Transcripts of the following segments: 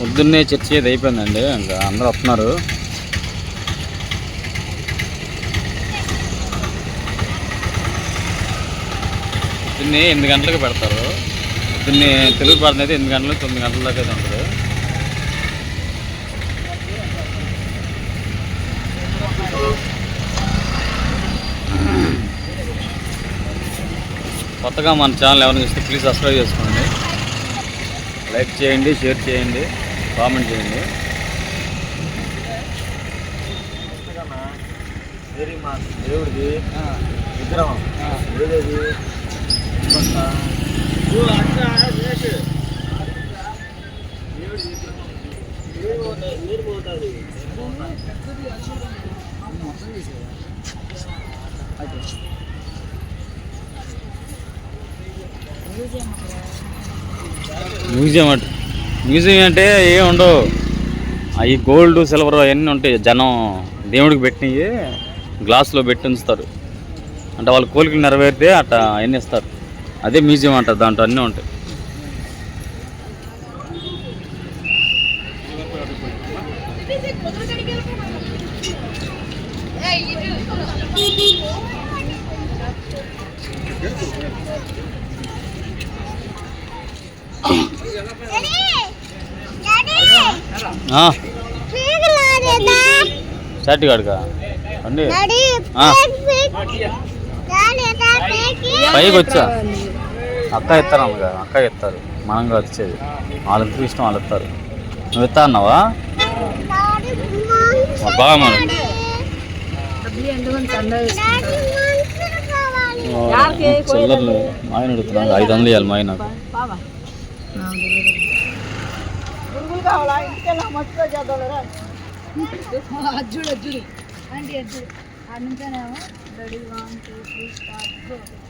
పొద్దున్నే చర్చి అది అయిపోయిందండి. ఇంకా అందరూ వస్తున్నారు. పొద్దున్నే ఎనిమిది గంటలకు పెడతారు. పొద్దున్నే తెలుగు పాడన అయితే ఎనిమిది గంటలు తొమ్మిది గంటల దాకా అయితే ఉంటుంది. కొత్తగా మన ఛానల్ ఎవరైనా చూస్తే ప్లీజ్ సబ్స్క్రైబ్ చేసుకోండి. లైక్ చేయండి షేర్ చేయండి. కామెంట్ చేయండి. దేవుడిది విగ్రహం. ఏదేది? మ్యూజియం అంటే. మ్యూజియం అంటే ఏం ఉండవు. అవి గోల్డ్ సిల్వర్ అవన్నీ ఉంటాయి. జనం దేవుడికి పెట్టినవి గ్లాసులో పెట్టి ఉంచుతారు. అంటే వాళ్ళ కోరికలు నెరవేరితే అట్ట అవన్నీ ఇస్తారు. అదే మ్యూజియం అంటారు దాంట్లో అన్నీ ఉంటాయి. ఆ, షర్ట్ కాడుకా. అండి. పైకి వచ్చా? అక్క ఇస్తారు అమ్మగా అక్క ఇస్తారు మనంగా వచ్చేది వాళ్ళకి ఇష్టం వాళ్ళు ఇస్తారు నువ్వు ఇస్తా అన్నావా? బాగా మరి. చిల్లర్లు. మా ఆయన ఐదు వందలు ఇవ్వాలి మా ఆయన అజ్జుడు అజ్జుడు అంటే అజ్జుడు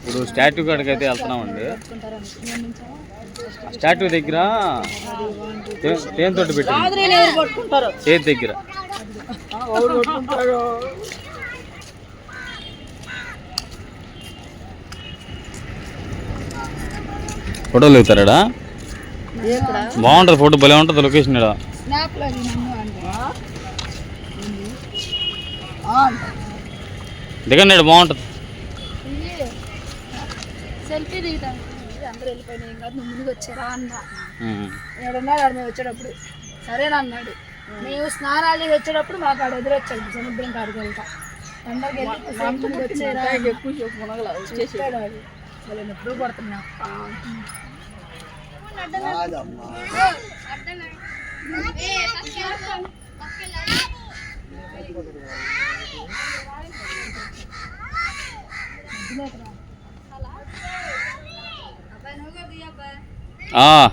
ఇప్పుడు స్టాట్యూ కాడికి అయితే వెళ్తున్నామండి. స్టాట్యూ దగ్గర తేనె తోటి పట్టుకుంటారు చేతి దగ్గర. ఫోటోలు దిగుతారా ఇక్కడ బాగుంటుంది ఫోటో భలే ఉంటుంది లొకేషన్ ఇక్కడ. దిగండి ఈడ బాగుంటుంది. సెల్ఫీ దిగుతాం అందరూ వెళ్ళిపోయినాయి ఇంకా నువ్వు ముందుకు వచ్చారా అన్న ఉమ్. ఏడున్నాడు ఆడ మేము వచ్చేటప్పుడు? సరేనన్నాడు మేము స్నానాలు చేసి వచ్చేటప్పుడు మాకు ఆడ ఎదురొచ్చాడు సముద్రం కాడికి వెళ్తా. వెళ్ళి వచ్చారా ఎక్కువ చెప్పు మునగల వచ్చేసి. వాళ్ళు ఎప్పుడు పడుతున్నా ఆ,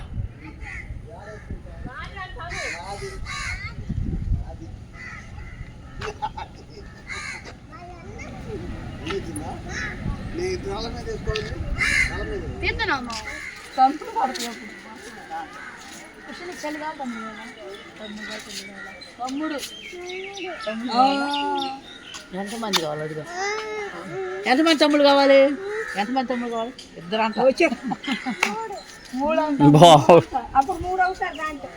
తీద్దానమ్మా పంపులు పడుతుంది కుషని తమ్ముడు. ఎంతమంది కావాలి అడుగు. ఎంతమంది తమ్ముడు కావాలి? ఎంతమంది తమ్ముడు కావాలి? ఇద్దరు అంట వచ్చే బాగు అప్పుడు మూడు అవుతారు దాంట్లో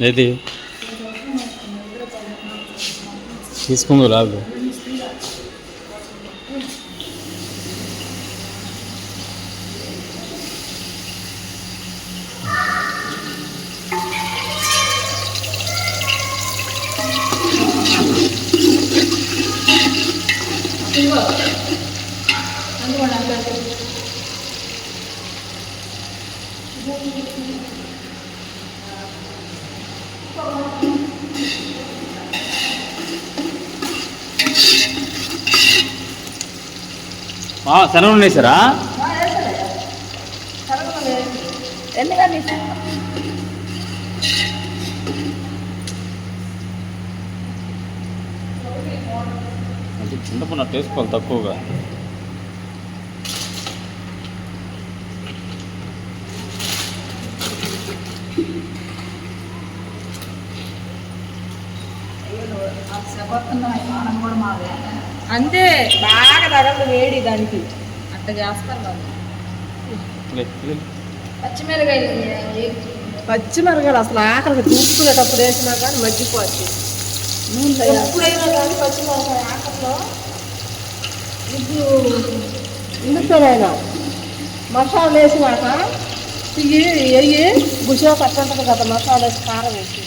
ఏది తీసుకుందు రాదు శనగలు ఉన్నాయి ఎందుకని అంటే చింతపండు అట్టు తక్కువగా. అంతే. బాగా తగలదు వేడి దానికి. అట్ట చేస్తారు. పచ్చిమిరకాయలు. పచ్చిమిరకాయలు అసలు ఆకలికి చూసుకునేటప్పుడు వేసినా కానీ మర్చిపోవచ్చు ఎప్పుడైనా కానీ పచ్చిమిరకాయ ఆకలిలో ఇప్పుడు ఇందులోనైనా మసాలా వేసినాక ఇవి వెయ్యి గుసో కట్టుంటుంది కదా మసాలా వేసి కారం వేసి.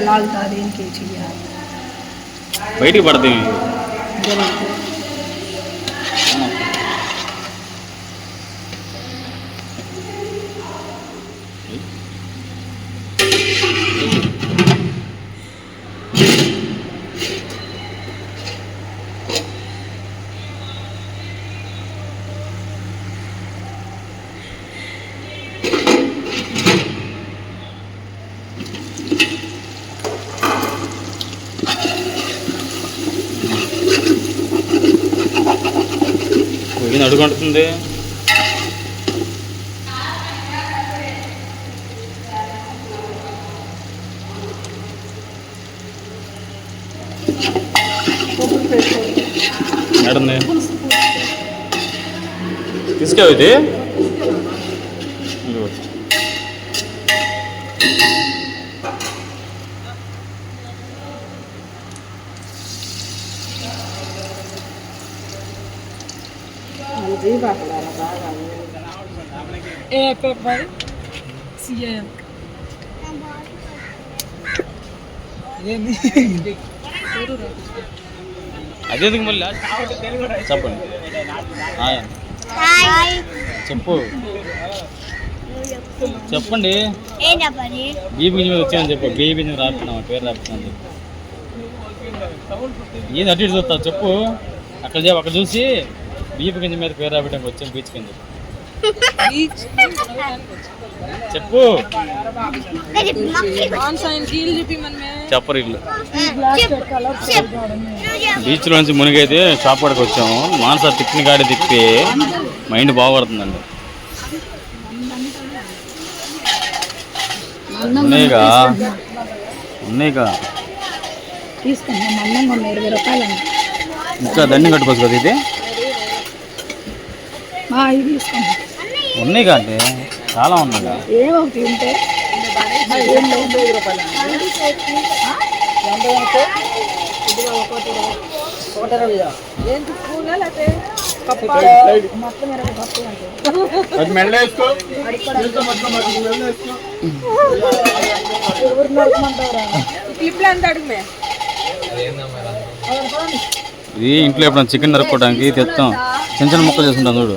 लाल तारीन की चाहिए बैठी बढ़ते हैं ఏం అడుగుంటుంది మేడం తీసుకెళ్ళి ఏ పేపర్ సీఎం అదే ఎందుకు మళ్ళీ చెప్పండి. చెప్పు చెప్పండి. బీపీ మీద వచ్చాయని చెప్పు బీపీ మీద రాస్తున్నావు పేరు రాస్తున్నాను చెప్పు ఏది అటు ఇటు చూస్తావు చెప్పు అక్కడ చెప్పు అక్కడ చూసి బీపీ గింజ మీద పేరు రాబట్టడానికి వచ్చాం బీచ్ కింద. చెప్పు. చెప్పరు ఇల్లు బీచ్ నుంచి మునిగైతే షాప్ కాడికి వచ్చాము. మానస తిక్కిన గాడి తిప్పి మైండ్ బాగుపడుతుందండి. ఉన్నాయిగా? ఉన్నాయిగా? ఇంకా దండం కట్టుకోవచ్చు కదా ఇది? ఇది ఉన్నాయిగా అంటే? చాలా ఒకటి ఉంటే. ఇది ఇంట్లో ఎప్పుడైనా చికెన్ నరుక్కోవడానికి తెస్తాం. చిన్న చిన్న ముక్కలు చేసుకుంటాం చూడు.